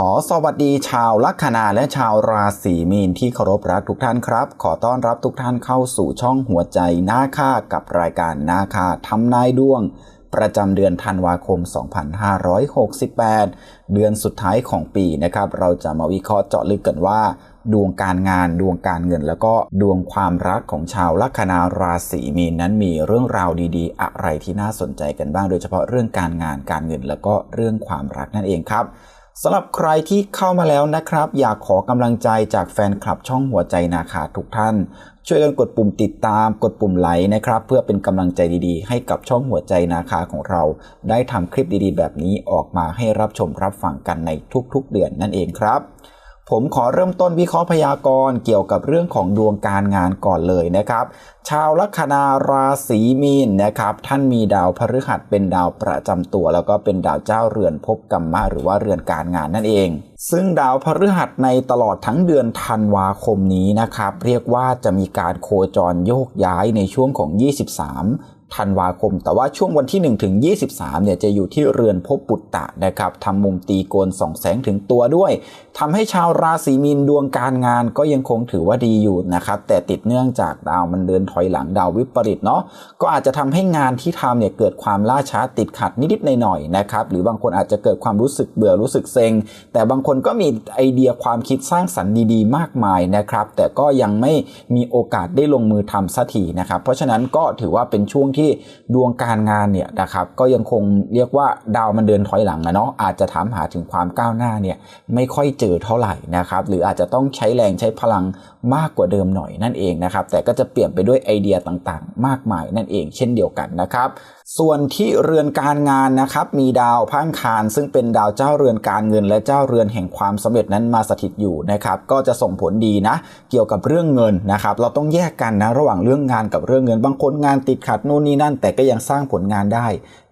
ขอสวัสดีชาวลัคนาและชาวราศีมีนที่เคารพรักทุกท่านครับ ขอต้อนรับทุกท่านเข้าสู่ช่องหัวใจหน้าค่ากับรายการหน้าค่าทำนายดวง ประจำเดือนธันวาคม 2568 เดือนสุดท้ายของปีนะครับ เราจะมาวิเคราะห์เจาะลึกกันว่า ดวงการงานดวงการเงิน แล้วก็ดวงความรักของชาวลัคนาราศีมีนนั้นมีเรื่องราวดีๆ อะไรที่น่าสนใจกันบ้าง โดยเฉพาะเรื่องการงานการเงิน แล้วก็เรื่องความรักนั่นเองครับ สำหรับใครที่เข้ามาแล้วนะครับ อยากขอกำลังใจจากแฟนคลับช่องหัวใจนาคาทุกท่าน ช่วยกันกดปุ่มติดตามกดปุ่มไลค์นะครับ เพื่อเป็นกำลังใจดีๆ ให้กับช่องหัวใจนาคาของเรา ได้ทำคลิปดีๆ แบบนี้ออกมาให้รับชมรับฟังกันในทุกๆ เดือนนั่นเองครับ ผมขอเริ่มต้นวิเคราะห์พยากรณ์เกี่ยวกับเรื่องของดวงการงานก่อนเลยนะครับ ชาวลัคนาราศีมีนนะครับ ท่านมีดาวพฤหัสเป็นดาวประจำตัว แล้วก็เป็นดาวเจ้าเรือนภพกรรมะหรือว่าเรือนการงานนั่นเอง ซึ่งดาวพฤหัสในตลอดทั้งเดือนธันวาคมนี้นะครับ เรียกว่าจะมีการโคจรโยกย้ายในช่วงของ 23ธันวาคม แต่ว่าช่วงวันที่ 1 ถึง 23 เนี่ยจะอยู่ที่เรือนภพปุตตะนะครับทำมุมตีโกนสองแสงถึงตัวด้วย ทำให้ชาวราศีมีนดวงการงานก็ยังคงถือว่าดีอยู่นะครับแต่ติดเนื่องจากดาวมันเดินถอยหลังดาววิปริตเนาะก็อาจจะทำให้งานที่ทำเนี่ยเกิดความล่าช้าติดขัดนิดๆหน่อยๆนะครับหรือบางคนอาจจะเกิดความรู้สึกเบื่อรู้สึกเซ็ง แต่บางคนก็มีไอเดียความคิดสร้างสรรค์ดีๆ มากมายนะครับแต่ก็ยังไม่มีโอกาสได้ลงมือทำสักทีนะครับเพราะฉะนั้นก็ถือว่าเป็นช่วงที่ดวงการงานเนี่ยนะครับก็ยังคงเรียกว่าดาวมันเดินถอยหลังนะเนาะอาจจะถามหาถึงความก้าวหน้าเนี่ยไม่ค่อยเจอเท่าไหร่นะครับ หรืออาจจะต้องใช้แรงใช้พลังมากกว่าเดิมหน่อยนั่นเองนะครับ แต่ก็จะเปลี่ยนไปด้วยไอเดียต่างๆ มากมายนั่นเอง เช่นเดียวกันนะครับ ส่วนที่เรือนการงานนะครับ มีดาวพังคารซึ่งเป็นดาวเจ้าเรือนการเงิน และเจ้าเรือนแห่งความสำเร็จนั้นมาสถิตอยู่นะครับ ก็จะส่งผลดีนะ เกี่ยวกับเรื่องเงินนะครับ เราต้องแยกกันนะระหว่างเรื่องงานกับเรื่องเงิน บางคนงานติดขัดนู่นนี่นั่น แต่ก็ยังสร้างผลงานได้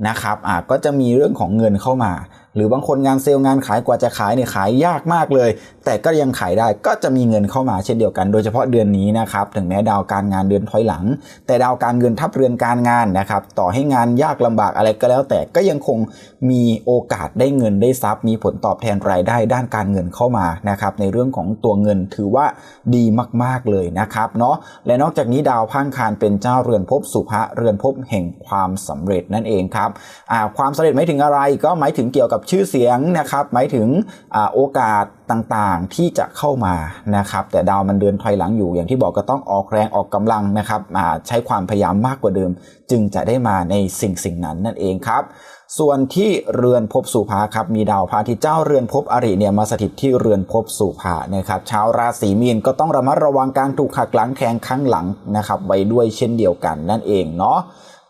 นะครับอ่าก็จะมีเรื่องของเงินเข้ามา หรือบางคนงานเซลล์งานขายกว่าจะขายเนี่ยขายยากมากเลย แต่ก็ยังขายได้ก็จะมีเงินเข้ามาเช่นเดียวกัน โดยเฉพาะเดือนนี้นะครับถึงแม้ดาวการงานเดือนถอยหลัง แต่ดาวการเงินทับเรือนการงานนะครับต่อให้งานยากลำบากอะไรก็แล้ว แต่ก็ยังคงมีโอกาสได้เงินได้ทรัพย์ มีผลตอบแทนรายได้ด้านการเงินเข้ามานะครับในเรื่องของตัวเงินถือว่าดีมากๆเลยนะครับเนาะและนอกจากนี้ดาวพังคารเป็นเจ้าเรือนภพสุภะเรือนภพแห่งความสำเร็จนั่นเองครับความสำเร็จหมายถึงอะไรก็หมายถึงเกี่ยวกับชื่อเสียงนะครับหมายถึงอโอกาสต่างๆที่จะเข้ามานะครับแต่ดาวมันเดินถอยหลังอยู่อย่างที่บอกก็ต้องออกแรงออกกำลังนะครับใช้ความพยายามมากกว่าเดิม จึงจะได้มาในสิ่งสิ่งนั้นนั่นเองครับส่วนที่เรือนภพสุภาครับมีดาวพระอาทิตย์เจ้าเรือนภพอริเนี่ยมาสถิตที่เรือนภพสุภานะครับชาวราศีมีนก็ต้องระมัดระวังการถูกหักหลังแทงข้างหลังนะครับไว้ด้วยเช่นเดียวกันนั่นเองเนาะ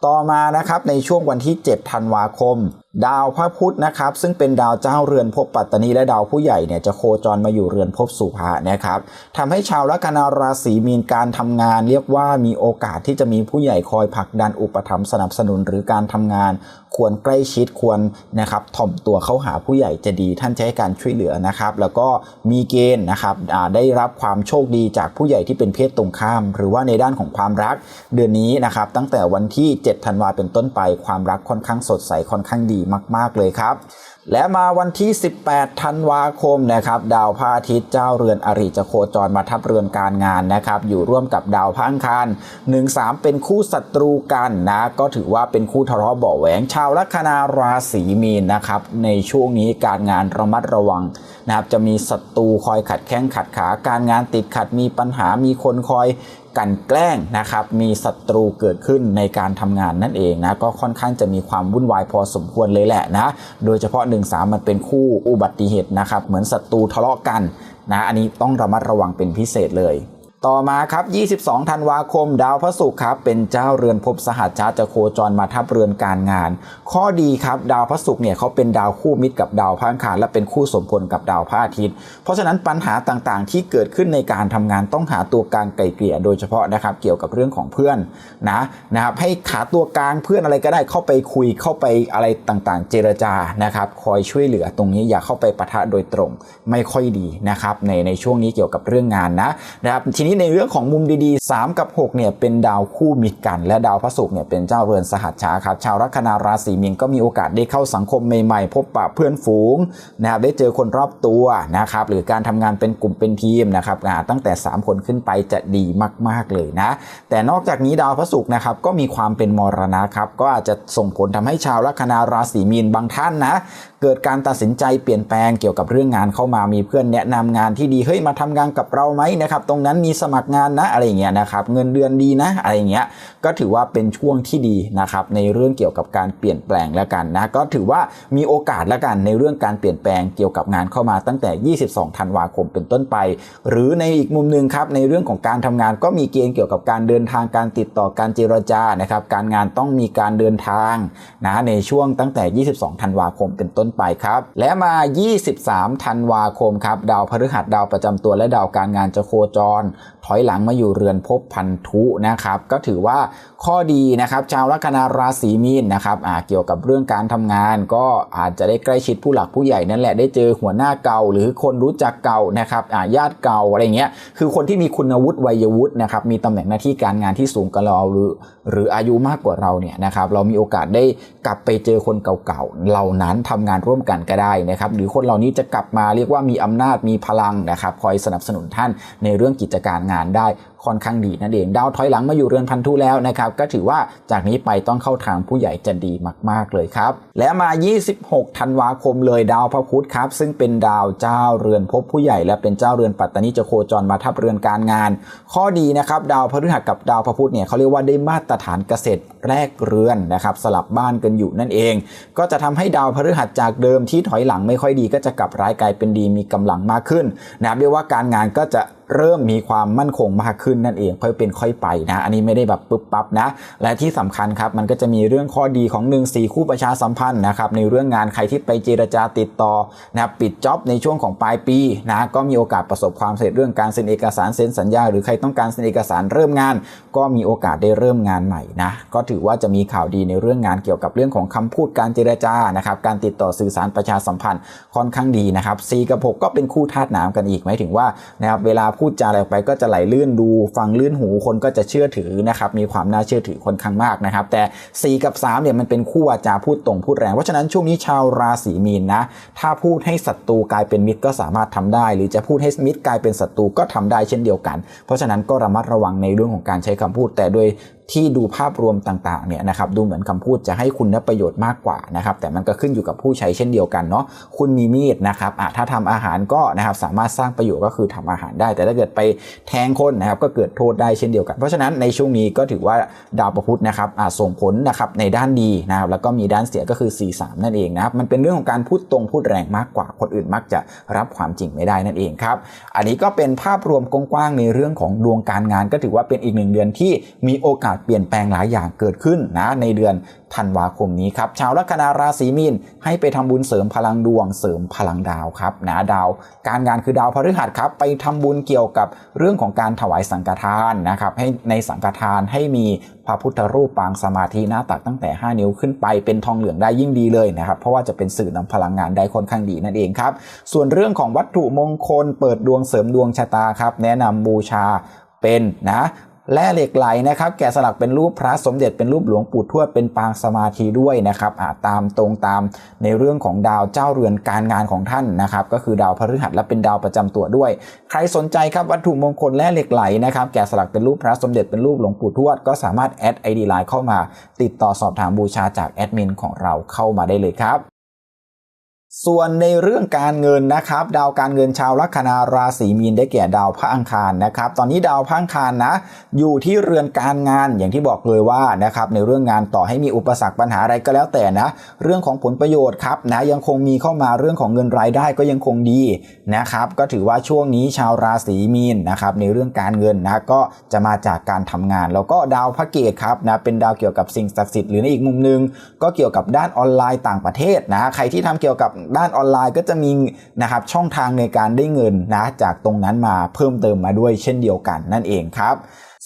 ต่อมานะครับในช่วงวันที่ 7 ธันวาคม ดาวพระพุธนะครับ ซึ่งเป็นดาวเจ้าเรือนภพปัตตานีและดาวผู้ใหญ่เนี่ยจะโคจรมาอยู่เรือนภพสุภานะครับทำให้ชาวลัคนาราศีมีนการทำงาน เรียกว่ามีโอกาสที่จะมีผู้ใหญ่คอยผลักดันอุปถัมภ์สนับสนุนหรือการทำงาน ควรใกล้ชิดควรนะครับถ่อมตัวเข้าหาผู้ใหญ่จะดีท่านให้การช่วยเหลือนะครับ แล้วก็มีเกณฑ์นะครับได้รับความโชคดีจากผู้ใหญ่ที่เป็นเพศตรงข้าม หรือว่าในด้านของความรัก เดือนนี้นะครับตั้งแต่วันที่ 7 ธันวาเป็นต้นไปความรักค่อนข้างสดใสค่อนข้างดีมาก ๆ เลยครับ และมาวันที่ 18 ธันวาคมนะครับ ดาวพระอาทิตย์เจ้าเรือนอริจะโคจรมาทับเรือนการงานนะครับ อยู่ร่วมกับดาวพังคาร1-3 เป็นคู่ศัตรูกันนะ ก็ถือว่าเป็นคู่ทะเลาะเบาแหวงชาวลัคนาราศีมีนนะครับ ในช่วงนี้การงานระมัดระวังนะครับ จะมีศัตรูคอยขัดแข้งขัดขา การงานติดขัดมีปัญหามีคนคอย กันแกล้งนะครับมีศัตรูเกิดขึ้นในการทำงานนั่นเองนะก็ค่อนข้างจะมีความวุ่นวายพอสมควรเลยแหละนะโดยเฉพาะ1 3มันเป็นคู่อุบัติเหตุนะครับเหมือนศัตรูทะเลาะกันนะอันนี้ต้องระมัดระวังเป็นพิเศษเลย ต่อมาครับ 22 ธันวาคม ดาวพระศุกร์ครับ เป็นเจ้าเรือนภพสหัสชาจะโคจรมาทับเรือนการงาน ข้อดีครับ ดาวพระศุกร์เนี่ยเขาเป็นดาวคู่มิตรกับดาวพระอังคารและเป็นคู่สมพลกับดาวพระอาทิตย์ เพราะฉะนั้นปัญหาต่างๆ ที่เกิดขึ้นในการทำงานต้องหาตัวกลางไกลเกลี่ยโดยเฉพาะนะครับเกี่ยวกับเรื่องของเพื่อนนะนะครับให้หาตัวกลางเพื่อนอะไรก็ได้เข้าไปคุยเข้าไปอะไรต่างๆ เจรจานะครับคอยช่วยเหลือตรงนี้อย่าเข้าไปปะทะโดยตรงไม่ค่อยดีนะครับในในช่วงนี้เกี่ยวกับเรื่องงานนะนะครับทีนี้นี้ในเรื่องของมุมดีๆ 3 กับ 6 เนี่ยเป็นดาวคู่มิตรกัน และดาวพระศุกร์เนี่ยเป็นเจ้าเรือนสหัชชาครับชาวลัคนาราศีมีนก็มีโอกาสได้เข้าสังคมใหม่ๆ พบปะเพื่อนฝูงนะครับได้เจอคนรอบตัวนะครับหรือการทำงานเป็นกลุ่มเป็นทีมนะครับตั้งแต่ 3 คนขึ้นไปจะดีมาก ๆเลยนะ แต่นอกจากนี้ดาวพระศุกร์นะครับก็มีความเป็นมรณะครับก็อาจจะส่งผลทำให้ชาวลัคนาราศีมีนบางท่านนะเกิดการตัดสินใจเปลี่ยนแปลงเกี่ยวกับเรื่องงานเข้ามามีเพื่อนแนะนำงานที่ดีเฮ้ยมาทำงานกับเราไหมนะครับตรงนั้นมีสมัครงานนะอะไรเงี้ยนะครับเงินเดือนดีนะอะไรเงี้ยก็ถือว่าเป็นช่วงที่ดีนะครับในเรื่องเกี่ยวกับการเปลี่ยนแปลงแล้วกันนะก็ถือว่ามีโอกาสแล้วกันในเรื่องการเปลี่ยนแปลงเกี่ยวกับงานเข้ามาตั้งแต่ 22 ธันวาคมเป็นต้นไป หรือในอีกมุมหนึ่งครับในเรื่องของการทำงานก็มีเกณฑ์เกี่ยวกับการเดินทางการติดต่อการเจรจานะครับการงานต้องมีการเดินทางนะในช่วงตั้งแต่ 22 ธันวาคมเป็นต้นไปครับและมา 23 ธันวาคมครับดาวพฤหัสดาวประจำตัวและดาวการงานจะโคจรถอยหลังมาอยู่เรือนภพพันธุนะครับ ก็ถือว่าข้อดีนะครับ ชาวลัคนาราศีมีนนะครับเกี่ยวกับเรื่องการทำงาน ก็อาจจะได้ใกล้ชิดผู้หลักผู้ใหญ่นั่นแหละได้เจอหัวหน้าเก่า หรือคนรู้จักเก่านะครับญาติเก่าอะไรเงี้ยคือคนที่มีคุณวุฒิวัยวุฒินะครับมีตำแหน่งหน้าที่การงานที่สูงกว่าเราหรือ หรืออายุมากกว่าเราเนี่ยนะครับเรามีโอกาสได้กลับไปเจอคนเก่าๆเหล่านั้นทำงานร่วมกันก็ได้นะครับหรือคนเหล่านี้จะกลับมาเรียกว่ามีอำนาจมีพลังนะครับคอยสนับสนุนท่านในเรื่องกิจการงานได้ ค่อนข้างดีนั่นเองดาวถอยหลังมาอยู่เรือนพันธุแล้วนะครับก็ถือว่าจากนี้ไปต้องเข้าทางผู้ใหญ่จะดีมาก ๆเลยครับ และมา 26 ธันวาคมเลยดาวพระพุธครับ ซึ่งเป็นดาวเจ้าเรือนพบผู้ใหญ่และเป็นเจ้าเรือนปัตตานีจะโคจรมาทับเรือนการงาน ข้อดีนะครับดาวพฤหัสกับดาวพระพุธเนี่ยเขาเรียกว่าได้มาตรฐานเกษตรแรกเรือนนะครับสลับบ้านกันอยู่นั่นเอง ก็จะทำให้ดาวพฤหัสจากเดิมที่ถอยหลังไม่ค่อยดีก็จะกลับร้ายกลายเป็นดีมีกำลังมากขึ้นนะครับเรียกว่าการงานก็จะเริ่มมีความมั่นคงมากขึ้นนั่นเองค่อยเป็นค่อยไปนะอันนี้ไม่ได้แบบปุ๊บปั๊บนะและที่สำคัญครับมันก็จะมีเรื่องข้อดีของ1 4คู่ประชาสัมพันธ์นะครับในเรื่องงานใครที่ไปเจรจาติดต่อนะปิดจ็อบในช่วงของปลายปีนะก็มีโอกาสประสบความสำเร็จเรื่องการเซ็นเอกสารเซ็นสัญญา หรือใครต้องการเซ็นเอกสารเริ่มงาน ก็มีโอกาสได้เริ่มงานใหม่นะก็ถือว่าจะมีข่าวดีในเรื่องงานเกี่ยวกับเรื่องของคำพูดการเจรจานะครับการติดต่อสื่อสารประชาสัมพันธ์ค่อนข้างดีนะครับ 4 กับ 6 ก็เป็นคู่ธาตุน้ำกันอีกหมายถึงว่านะครับเวลาพูดจาอะไรไปก็จะไหลลื่นดู ฟังลื่นหูคนก็จะเชื่อถือนะครับมีความน่าเชื่อถือค่อนข้างมากนะครับ แต่ 4 กับ 3เนี่ยมันเป็นคู่วาจาพูดตรงพูดแรง เพราะฉะนั้นช่วงนี้ชาวราศีมีนนะ ถ้าพูดให้ศัตรูกลายเป็นมิตรก็สามารถทำได้ หรือจะพูดให้มิตรกลายเป็นศัตรูก็ทำได้เช่นเดียวกัน เพราะฉะนั้นก็ระมัดระวังในเรื่องของการใช้คำพูดแต่โดยที่ดูภาพรวมต่างๆเนี่ยนะครับดูเหมือนคำพูดจะให้คุณได้ประโยชน์มากกว่านะครับแต่มันก็ขึ้นอยู่กับผู้ใช้เช่นเดียวกันเนาะคุณมีมีดนะครับอะถ้าทำอาหารก็นะครับสามารถสร้างประโยชน์ก็คือทำอาหารได้ แต่ถ้าเกิดไปแทงคนนะครับก็เกิดโทษได้เช่นเดียวกัน เพราะฉะนั้นในช่วงนี้ก็ถือว่าดาวประพุธนะครับอาจส่งผลนะครับในด้านดีนะครับแล้วก็มีด้านเสียก็คือ 4-3 นั่นเองนะครับมันเป็นเรื่องของการพูดตรงพูดแรงมากกว่า คนอื่นมักจะรับความจริงไม่ได้นั่นเองครับอันนี้ก็เป็นภาพรวมกว้างๆในเรื่องของดวงการงาน ก็ถือว่าเป็นอีกหนึ่งเดือนที่มีโอกาสเปลี่ยนแปลงหลายอย่างเกิดขึ้นนะในเดือนธันวาคมนี้ครับชาวลัคนาราศีมีนให้ไปทำบุญเสริมพลังดวงเสริมพลังดาวครับนะดาว การงานคือดาวพฤหัสครับไปทำบุญเกี่ยวกับเรื่องของการถวายสังฆทานนะครับให้ในสังฆทานให้มีพระพุทธรูปปางสมาธิหน้าตักตั้งแต่ 5 นิ้วขึ้นไปเป็นทองเหลืองได้ยิ่งดีเลยนะครับ เพราะว่าจะเป็นสื่อนำพลังงานได้ค่อนข้างดีนั่นเองครับ ส่วนเรื่องของวัตถุมงคลเปิดดวงเสริมดวงชะตาครับ แนะนำบูชาเป็นนะ แร่เหล็กไหลนะครับ แกะสลักเป็นรูปพระสมเด็จเป็นรูปหลวงปู่ทวดเป็นปางสมาธิด้วยนะครับตามตรงตามในเรื่องของดาวเจ้าเรือนการงานของท่านนะครับ ก็คือดาวพฤหัสและเป็นดาวประจำตัวด้วย ใครสนใจครับวัตถุมงคลแร่เหล็กไหลนะครับแกะสลักเป็นรูปพระสมเด็จเป็นรูปหลวงปู่ทวดก็สามารถแอดไอดีไลน์เข้ามา ติดต่อสอบถามบูชาจากแอดมินของเราเข้ามาได้เลยครับ ส่วนในเรื่องการเงินนะครับ ดาวการเงินชาวลัคนาราศีมีนได้แก่ดาวพระอังคารนะครับ ตอนนี้ดาวพระอังคารนะ อยู่ที่เรือนการงานอย่างที่บอกเลยว่านะครับในเรื่องงานต่อให้มีอุปสรรคปัญหาอะไรก็แล้วแต่นะ เรื่องของผลประโยชน์ครับนะยังคงมีเข้ามาเรื่องของเงินรายได้ก็ยังคงดีนะครับ ก็ถือว่าช่วงนี้ชาวราศีมีนนะครับในเรื่องการเงินนะก็จะมาจากการทำงาน แล้วก็ดาวพระเกตครับนะเป็นดาวเกี่ยวกับสิ่งศักดิ์สิทธิ์หรือในอีกมุมนึง ก็เกี่ยวกับด้านออนไลน์ต่างประเทศนะใครที่ทำเกี่ยวกับด้านออนไลน์ก็จะมีนะครับช่องทางในการได้เงินนะจากตรงนั้นมาเพิ่มเติมมาด้วยเช่นเดียวกันนั่นเองครับ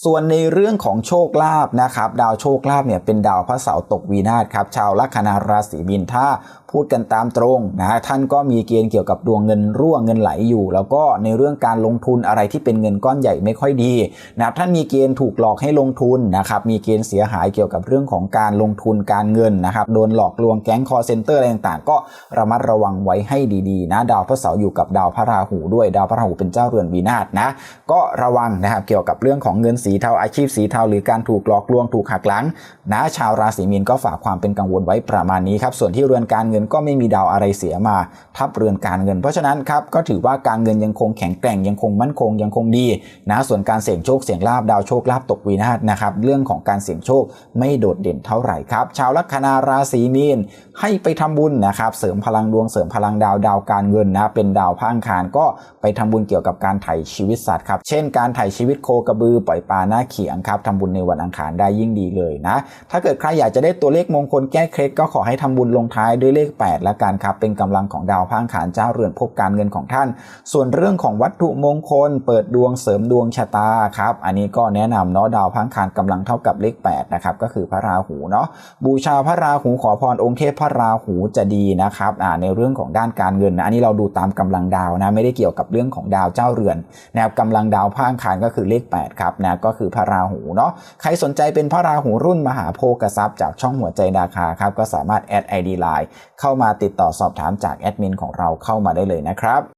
ส่วนในเรื่องของโชคลาภนะครับ ดาวโชคลาภเนี่ยเป็นดาวพระเสาร์ตกวีนาศครับชาวลัคนาราศีมีนถ้า พูดกันตามตรงนะท่านก็มีเกณฑ์เกี่ยวกับดวงเงินรั่วเงินไหลอยู่ แล้วก็ในเรื่องการลงทุนอะไรที่เป็นเงินก้อนใหญ่ไม่ค่อยดีนะครับท่านมีเกณฑ์ถูกหลอกให้ลงทุนนะครับมีเกณฑ์เสียหายเกี่ยวกับเรื่องของการลงทุนการเงินนะครับโดนหลอกลวงแก๊งคอเซนเตอร์อะไรต่างๆ ก็ระมัดระวังไว้ให้ดีๆนะดาวพระเสาร์อยู่กับดาวพระราหูด้วยดาวพระราหูเป็นเจ้าเรือนวีนาศนะก็ระวังนะครับเกี่ยวกับเรื่องของเงินสีเทาอาชีพสีเทาหรือการถูกหลอกลวงถูกหักหลังนะชาวราศีมีนก็ฝากความเป็นกังวลไว้ประมาณนี้ครับส่วนที่เรือนการเงินก็ไม่มีดาวอะไรเสียมา ทับเรือนการเงิน เพราะฉะนั้นครับก็ถือว่าการเงินยังคงแข็งแกร่งยังคงมั่นคงยังคงดีนะส่วนการเสี่ยงโชคเสี่ยงลาบดาวโชคลาบตกวีนาศนะครับเรื่องของการเสี่ยงโชคไม่โดดเด่นเท่าไหร่ครับชาวลัคนาราศีมีน ให้ไปทำบุญนะครับ เสริมพลังดวงเสริมพลังดาวดาวการเงินนะ เป็นดาวพังคารก็ไปทำบุญเกี่ยวกับการไถ่ชีวิตสัตว์ครับ เช่นการไถ่ชีวิตโคกระบือปล่อยปลาหน้าเขียงครับทำบุญในวันอังคารได้ยิ่งดีเลยนะ ถ้าเกิดใครอยากจะได้ตัวเลขมงคลแก้เคล็ดก็ขอให้ทำบุญลงท้ายด้วยเลข 8 ละกันครับ เป็นกำลังของดาวพังคารเจ้าเรือนพบการเงินของท่าน ส่วนเรื่องของวัตถุมงคล เปิดดวงเสริมดวงชะตาครับ อันนี้ก็แนะนำเนาะดาวพังคารกำลังเท่ากับเลข8นะครับก็คือพระราหูเนาะบูชาพระราหูขอพรองค์เทพพระราหูจะดีนะครับในเรื่องของด้านการเงินนะอันนี้เราดูตามกำลังดาวนะไม่ได้เกี่ยวกับเรื่องของดาวเจ้าเรือนนะครับกำลังดาวพังคารก็คือเลข8ครับนะก็คือพระราหูเนาะใครสนใจเป็นพระราหูรุ่นมหาโพกทรัพย์จากช่องหัวใจดาคาครับก็สามารถแอดไอดีไลน์เข้ามาติดต่อสอบถามจากแอดมินของเราเข้ามาได้เลยนะครับ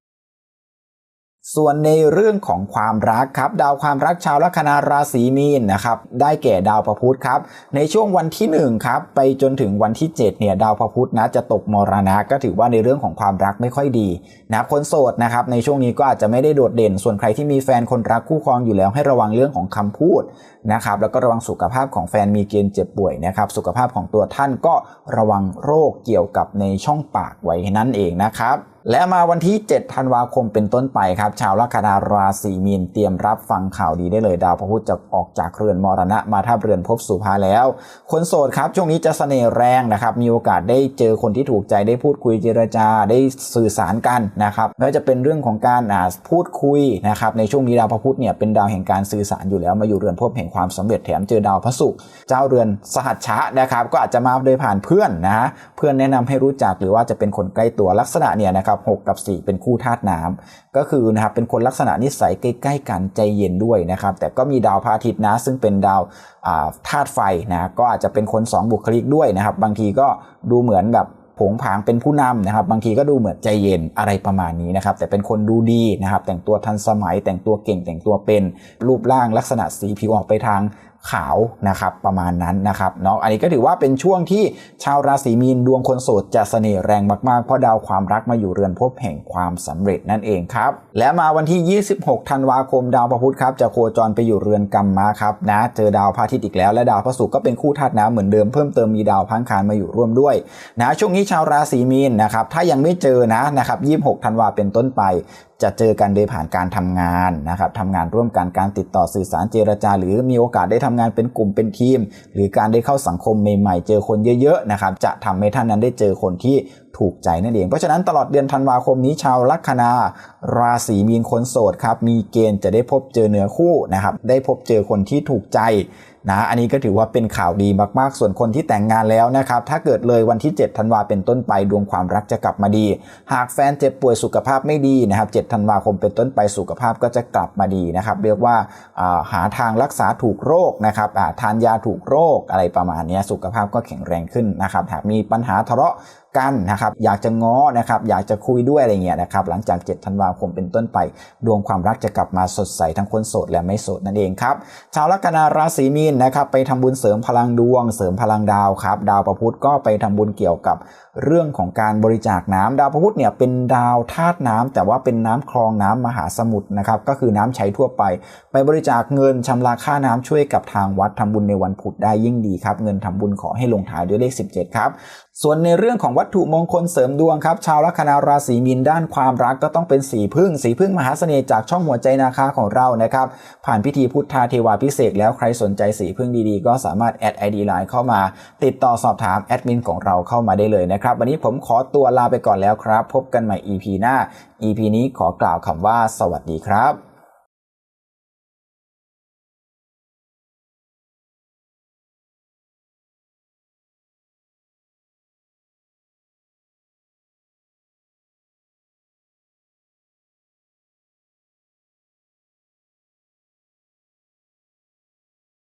ส่วนในเรื่องของความรักครับ ดาวความรักชาวลัคนาราศีมีนนะครับได้แก่ดาวพระพุธครับ ในช่วงวันที่1ครับไปจนถึงวันที่7เนี่ยดาวพระพุธนะจะตกมรณะก็ถือว่าในเรื่องของความรักไม่ค่อยดีนะคนโสดนะครับในช่วงนี้ก็อาจจะไม่ได้โดดเด่น ส่วนใครที่มีแฟนคนรักคู่ครองอยู่แล้วให้ระวังเรื่องของคำพูดนะครับแล้วก็ระวังสุขภาพของแฟนมีเกณฑ์เจ็บป่วยนะครับสุขภาพของตัวท่านก็ระวังโรคเกี่ยวกับในช่องปากไว้นั่นเองนะครับและมาวันที่ 7 ธันวาคมเป็นต้นไปครับ ชาวลัคนาราศีมีนเตรียมรับฟังข่าวดีได้เลยดาวพระพุธจะออกจากเรือนมรณะมาทับเรือนภพสุภาแล้ว คนโสดครับ ช่วงนี้จะเสน่ห์แรงนะครับ มีโอกาสได้เจอคนที่ถูกใจได้พูดคุยเจรจาได้สื่อสารกันนะครับไม่ว่าจะเป็นเรื่องของการพูดคุยนะครับในช่วงนี้ดาวพระพุธเนี่ยเป็นดาวแห่งการสื่อสารอยู่แล้วมาอยู่เรือนภพแห่งความสำเร็จแถมเจอดาวพระศุกร์เจ้าเรือนสหัชชะนะครับก็อาจจะมาโดยผ่านเพื่อนนะเพื่อนแนะนำให้รู้จักหรือว่าจะเป็นคนใกล้ตัวลักษณะเนี่ยนะครับหกับ 4 เป็นคู่ธาตุน้ำก็คือนะครับเป็นคนลักษณะนิสัยใกล้ๆกันใจเย็นด้วยนะครับ แต่ก็มีดาวพระอาทิตย์นะ ซึ่งเป็นดาวธาตุไฟนะก็อาจจะเป็นคน 2 บุคลิกด้วยนะครับ บางทีก็ดูเหมือนแบบผงผางเป็นผู้นำนะครับ บางทีก็ดูเหมือนใจเย็นอะไรประมาณนี้นะครับ แต่เป็นคนดูดีนะครับ แต่งตัวทันสมัยแต่งตัวเก่งแต่งตัวเป็นรูปร่างลักษณะสีผิวออกไปทาง ขาวนะครับประมาณนั้นนะครับเนาะอันนี้ก็ถือว่าเป็นช่วงที่ชาวราศีมีนดวงคนโสดจะเสน่ห์แรงมากๆ เพราะดาวความรักมาอยู่เรือนภพแห่งความสำเร็จนั่นเองครับ และมาวันที่ 26 ธันวาคมดาวพระพุธครับจะโคจรไปอยู่เรือนกรรมมาครับนะเจอดาวพระอาทิตย์อีกแล้วและดาวพระศุกร์ก็เป็นคู่ธาตุน้ำเหมือนเดิมเพิ่มเติมมีดาวพังคารมาอยู่ร่วมด้วยนะช่วงนี้ชาวราศีมีนนะครับถ้ายังไม่เจอนะนะครับ 26 ธันวาเป็นต้นไปจะเจอกันโดยผ่านการทำงานนะครับทำงานร่วมกันการติดต่อสื่อสารเจรจา หรือมีโอกาสได้ทำงานเป็นกลุ่มเป็นทีม หรือการได้เข้าสังคมใหม่ๆ เจอคนเยอะๆนะครับจะทำให้ท่านนั้นได้เจอคนที่ถูกใจนั่นเอง เพราะฉะนั้นตลอดเดือนธันวาคมนี้ชาวลัคนา ราศีมีนคนโสดครับมีเกณฑ์จะได้พบเจอเนื้อคู่นะครับได้พบเจอคนที่ถูกใจ นะอันนี้ก็ถือว่าเป็นข่าวดีมากๆ ส่วนคนที่แต่งงานแล้วนะครับถ้าเกิดเลยวันที่ 7 ธันวาเป็นต้นไปดวงความรักจะกลับมาดี หากแฟนเจ็บป่วยสุขภาพไม่ดีนะครับ 7 ธันวาคมเป็นต้นไปสุขภาพก็จะกลับมาดีนะครับ เรียกว่าหาทางรักษาถูกโรคนะครับทานยาถูกโรคอะไรประมาณนี้สุขภาพก็แข็งแรงขึ้นนะครับหากมีปัญหาทะเลาะ กันนะครับอยากจะง้อนะครับอยากจะคุยด้วยอะไรเงี้ยนะครับหลังจาก 7 ธันวาคมเป็นต้นไป ดวงความรักจะกลับมาสดใสทั้งคนโสดและไม่โสดนั่นเองครับชาวลัคนาราศีมีนนะครับไปทำบุญเสริมพลังดวง เสริมพลังดาวครับดาวประพุธก็ไปทำบุญเกี่ยวกับเรื่องของการบริจาคน้ำดาวพระพุธเนี่ยเป็นดาวธาตุน้ำแต่ว่าเป็นน้ำคลองน้ำมหาสมุทรนะครับก็คือน้ำใช้ทั่วไป ไปบริจาคเงินชำระค่าน้ำช่วยกับทางวัดทำบุญในวันพุธได้ยิ่งดีครับ เงินทำบุญขอให้ลงท้ายด้วยเลข 17 ครับ ส่วนในเรื่องของวัตถุมงคลเสริมดวงครับ ชาวลัคนาราศีมีนด้านความรักก็ต้องเป็นสีพึ่ง สีพึ่งมหาเสน่ห์จากช่องหัวใจนาคาของเรานะครับ ผ่านพิธีพุทธาเทวาพิเศษแล้วใครสนใจสีพึ่งดีๆ ก็สามารถแอดไอดีไลน์เข้ามา ติดต่อสอบถามแอดมินของเราเข้ามาได้เลยนะครับ วันนี้ผมขอตัวลาไปก่อนแล้วครับ พบกันใหม่ EP หน้า EP นี้ขอกล่าวคำว่า สวัสดีครับ